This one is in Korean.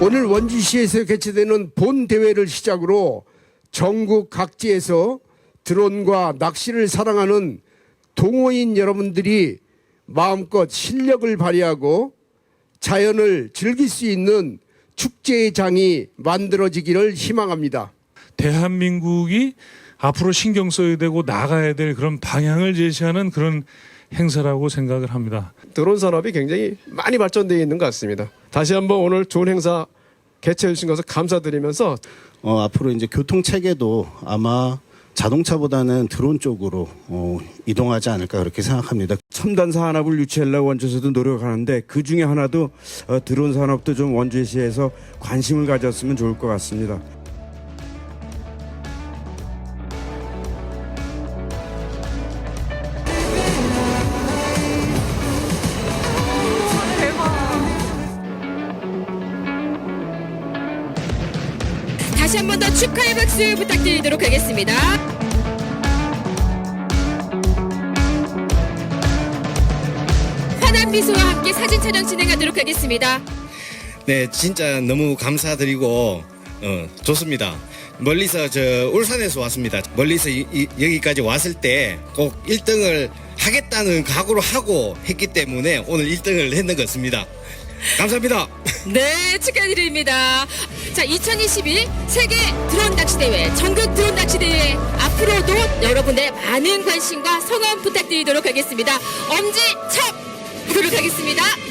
오늘 원주시에서 개최되는 본 대회를 시작으로 전국 각지에서 드론과 낚시를 사랑하는 동호인 여러분들이 마음껏 실력을 발휘하고 자연을 즐길 수 있는 축제의 장이 만들어지기를 희망합니다. 대한민국이 앞으로 신경 써야 되고 나가야 될 그런 방향을 제시하는 그런 행사라고 생각을 합니다. 드론 산업이 굉장히 많이 발전되어 있는 것 같습니다. 다시 한번 오늘 좋은 행사 개최해 주신 것을 감사드리면서 어, 앞으로 이제 교통 체계도 아마 자동차보다는 드론 쪽으로 어, 이동하지 않을까 그렇게 생각합니다. 첨단 산업을 유치하려고 원주에서도 노력하는데 그 중에 하나도 어, 드론 산업도 좀 원주시에서 관심을 가졌으면 좋을 것 같습니다. 다시 한 번 더 축하의 박수 부탁드리도록 하겠습니다. 환한 미소와 함께 사진 촬영 진행하도록 하겠습니다. 네, 진짜 너무 감사드리고 어, 좋습니다. 멀리서 저 울산에서 왔습니다. 멀리서 이- 이- 여기까지 왔을 때 꼭 1등을 하겠다는 각오를 하고 했기 때문에 오늘 1등을 했는 것 같습니다. 감사합니다. 네, 축하드립니다. 자, 2022 세계 드론 낚시 대회 전국 드론 낚시 대회 앞으로도 여러분의 많은 관심과 성원 부탁드리도록 하겠습니다. 엄지 척 하도록 하겠습니다.